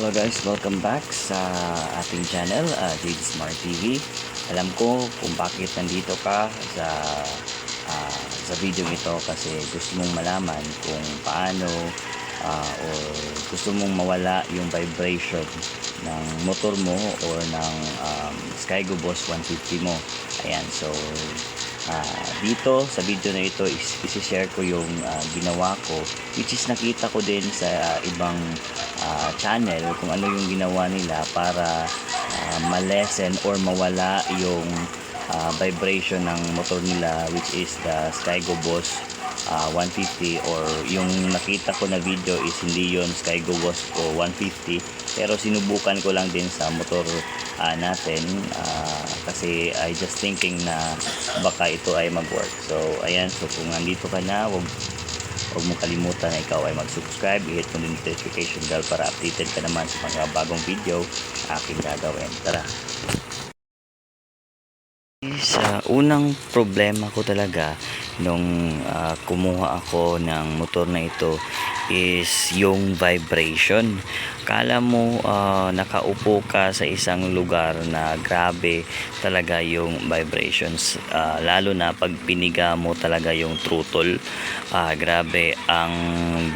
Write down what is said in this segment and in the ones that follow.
Hello guys, welcome back sa ating channel, uh, JD Smart TV. Alam ko kung bakit nandito ka sa ah, sa video ito kasi gusto mong malaman kung paano ah, or gusto mong mawala yung vibration ng motor mo or ng um, Skygo Boss 150 mo. Ayan, so ah, dito sa video na ito is isi-share ko yung ah, ginawa ko which is nakita ko din sa ah, ibang ah, channel kung ano yung ginawa nila para ah, malesen or mawala yung ah, vibration ng motor nila which is the Skygo Boss ah, 150 or yung nakita ko na video is hindi yon Skygo Boss ko 150 pero sinubukan ko lang din sa motor ah, natin ah, kasi I just thinking na baka ito ay mag-work. So ayan. So kung nandito ka na wag Huwag mong kalimutan na ikaw ay mag-subscribe, i-hit mo din notification bell para updated ka naman sa mga bagong video na aking gagawin. Tara! Sa unang problema ko talaga nung ah, kumuha ako ng motor na ito is yung vibration. Kala mo ah, nakaupo ka sa isang lugar na grabe talaga yung vibrations. Ah, lalo na pag piniga mo talaga yung throttle. Ah, grabe ang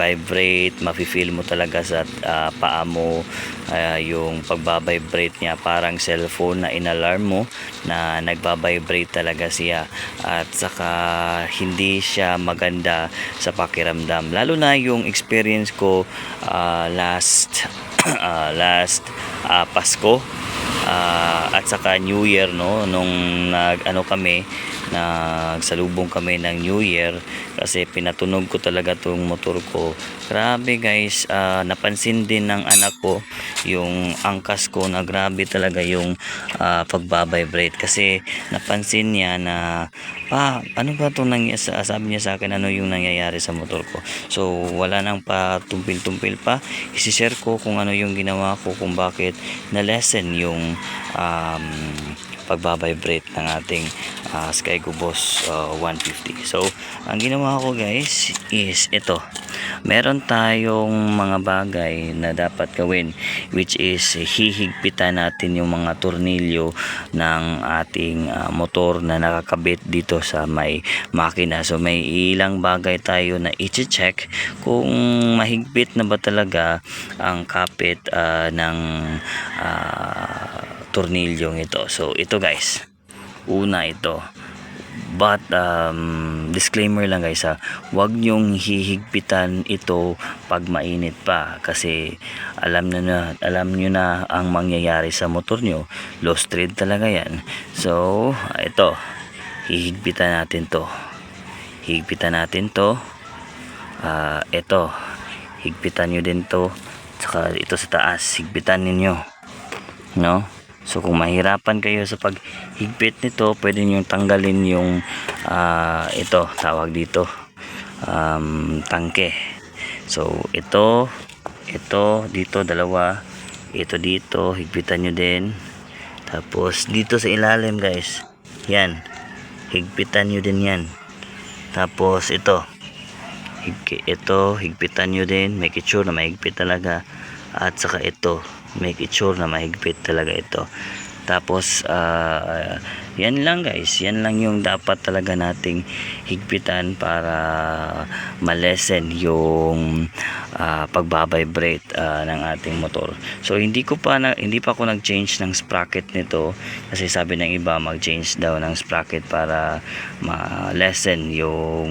vibrate, mafe-feel mo talaga sa ah, paa mo ah, yung pagbabibrate niya parang cellphone na inalarm mo na nagbabibrate talaga siya at saka hindi siya maganda sa pakiramdam lalo na yung experience ko ah, last ah, last ah, Pasko ah, at saka New Year no? Nung nag ano kami nagsalubong kami ng New Year kasi pinatunog ko talaga tong motor ko. Grabe guys. Ah, napansin din ng anak ko yung angkas ko na grabe talaga yung ah, pagbabibrate. Kasi napansin niya na pa ano ba itong nangyayari sabi niya sa akin ano yung nangyayari sa motor ko? So wala nang pa tumpil-tumpil pa. Isishare ko kung ano yung ginawa ko kung bakit na lesson yung um, pagbabibrate ng ating uh, Skygo Boss ah, 150 so ang ginawa ko guys is ito. Meron tayong mga bagay na dapat gawin which is hihigpitan natin yung mga tornilyo ng ating ah, motor na nakakabit dito sa may makina. So may ilang bagay tayo na i-check kung mahigpit na ba talaga ang kapit ah, ng ah, tornilyong ito so ito guys una ito But um, disclaimer lang guys ha, wag nyong hihigpitan ito pag mainit pa kasi alam na, na alam niyo na ang mangyayari sa motor nyo. Lost thread talaga 'yan. So, ito. Hihigpitan natin 'to. Higpitan natin 'to. Ah, ito. Higpitan niyo din 'to. Saka ito sa taas, higpitan ninyo. No? So kung mahirapan kayo sa paghigpit nito, pwede niyo tanggalin yung ah, ito, tawag dito, um, tangke. So ito, ito, dito dalawa, ito dito, higpitan nyo din. Tapos dito sa ilalim guys, yan, higpitan nyo din yan. Tapos ito, hig ito, higpitan nyo din, make sure na mahigpit talaga. At saka ito, make it sure na mahigpit talaga ito. Tapos ah, yan lang guys. Yan lang yung dapat talaga nating higpitan para malesen yung ah, pagbabibrate ah, ng ating motor. So hindi ko pa na, hindi pa ako nag-change ng sprocket nito kasi sabi ng iba mag-change daw ng sprocket para ma-lessen yung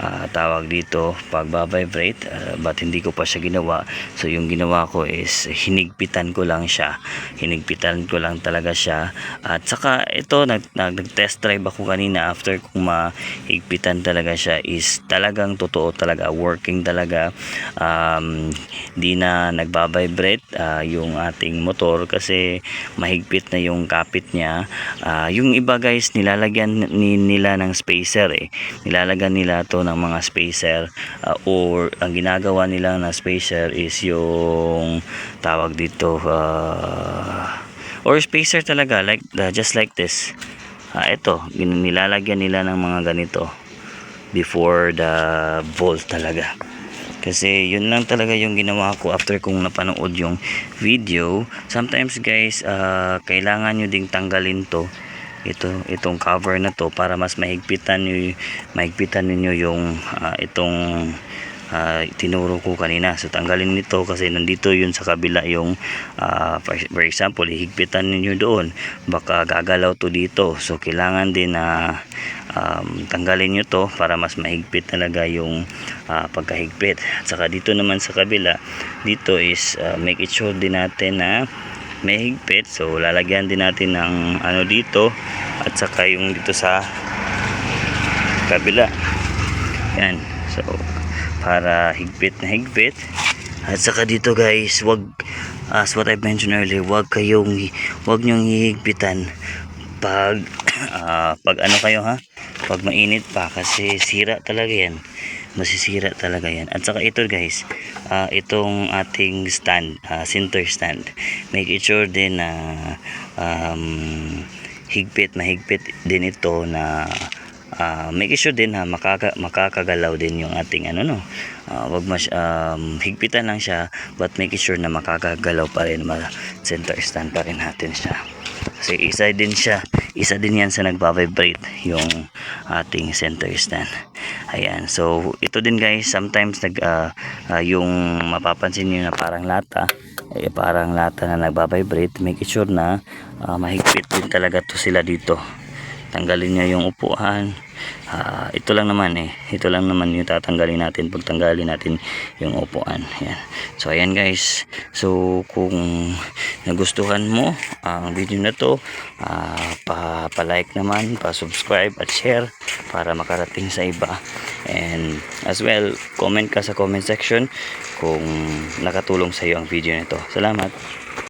ah, tawag dito pagbabibrate uh, but hindi ko pa siya ginawa. So yung ginawa ko is hinigpitan ko lang siya. Hinigpitan ko lang talaga siya. At saka ito nag, nag, test drive ako kanina after kung mahigpitan talaga siya is talagang totoo talaga working talaga. Um, di na nagbabibrate ah, yung ating motor kasi mahigpit na yung kapit niya. Ah, yung iba guys nilalagyan ni, nila ng spacer eh. Nilalagyan nila to ng mga spacer ah, or ang ginagawa nila na spacer is yung tawag dito ah, or spacer talaga like ah, just like this ah, ito nilalagyan nila ng mga ganito before the volt talaga Kasi yun lang talaga yung ginawa ko after kong napanood yung video. Sometimes guys, ah, kailangan nyo ding tanggalin to. Ito, itong cover na to para mas mahigpitan nyo, mahigpitan ninyo yung ah, itong ah, tinuro ko kanina. So tanggalin nito kasi nandito yun sa kabila yung ah, for, example, ihigpitan ninyo doon. Baka gagalaw to dito. So kailangan din na um, tanggalin nyo to para mas mahigpit talaga yung ah, pagkahigpit. At saka dito naman sa kabila, dito is ah, make it sure din natin na may higpit. So lalagyan din natin ng ano dito at saka yung dito sa kabila. Yan. So para higpit na higpit. At saka dito guys, wag as what I mentioned earlier, wag kayong wag nyong hihigpitan pag ah, pag ano kayo ha? Pag mainit pa kasi sira talaga 'yan. Masisira talaga 'yan. At saka ito guys, ah, itong ating stand, ah, center stand. Make it sure din na um, higpit, mahigpit din ito na ah, make sure din na makaka, makakagalaw din yung ating ano no. Ah, wag mas um, higpitan lang siya but make sure na makakagalaw pa rin, ma center stand pa rin natin siya. Kasi isa din siya, isa din yan sa nagba-vibrate yung ating center stand. Ayan, so ito din guys, sometimes nag ah, ah, yung mapapansin niyo na parang lata, eh, parang lata na nagba-vibrate, make sure na ah, mahigpit din talaga to sila dito. Tanggalin niya yung upuan. Ah, ito lang naman eh. Ito lang naman yung tatanggalin natin pag tanggalin natin yung upuan. Ayan. So ayan guys. So kung nagustuhan mo ang video na to, ah, pa, pa-like naman, pa-subscribe at share para makarating sa iba. And as well, comment ka sa comment section kung nakatulong sa iyo ang video nito. Salamat.